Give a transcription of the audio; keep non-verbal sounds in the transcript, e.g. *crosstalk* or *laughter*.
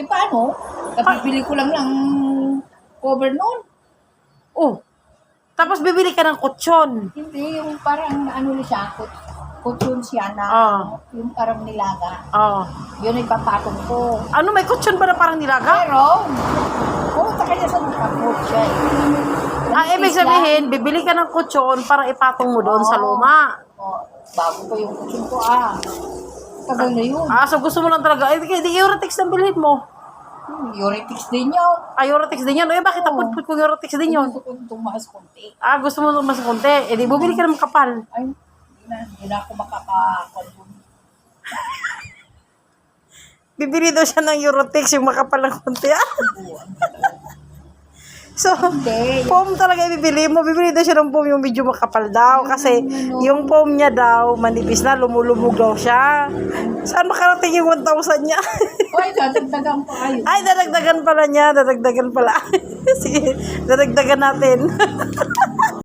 Di paano? Kapibili ko lang ng cover noon. Oh. Tapos bibili ka ng kutsyon. Hindi, yung parang ano na siya, kut kutsyon siya na, Ah. yung parang nilaga. Oh. Yun ay papatong ko. Ano, may kutsyon ba na parang nilaga? Pero, pumunta ka niya sa siya eh. Ang ibig sabihin, bibili ka ng kutsyon para ipatong mo doon sa Oo. luma. Oh, bago ko yung kutsyon ko ah. Tagal na yun. Ah, so gusto mo lang talaga. Eh, di, di Eurotex ang bilhin mo. Hmm, din yun. Ah, Eurotex din yan. Eh, bakit Oo. naputput kung Eurotex din yun? Gusto ko tumaas konti. Ah, gusto mo mas konti. Eh, di bumili ka ng kapal. Ay, hindi na, hindi na ako makaka-consume. *laughs* Bibili daw siya ng Eurotex, yung makapal ng konti. Ah. So, Hindi. foam talaga ibibili mo. Bibili daw siya ng foam yung medyo makapal daw. Kasi yung foam niya daw, manipis na, lumulubog daw siya. Saan makarating yung 1,000 niya? *laughs* Hoy, dadagdagan pa kayo. Ay, dadagdagan pala niya. Dadagdagan pala. *laughs* Sige, dadagdagan natin. *laughs*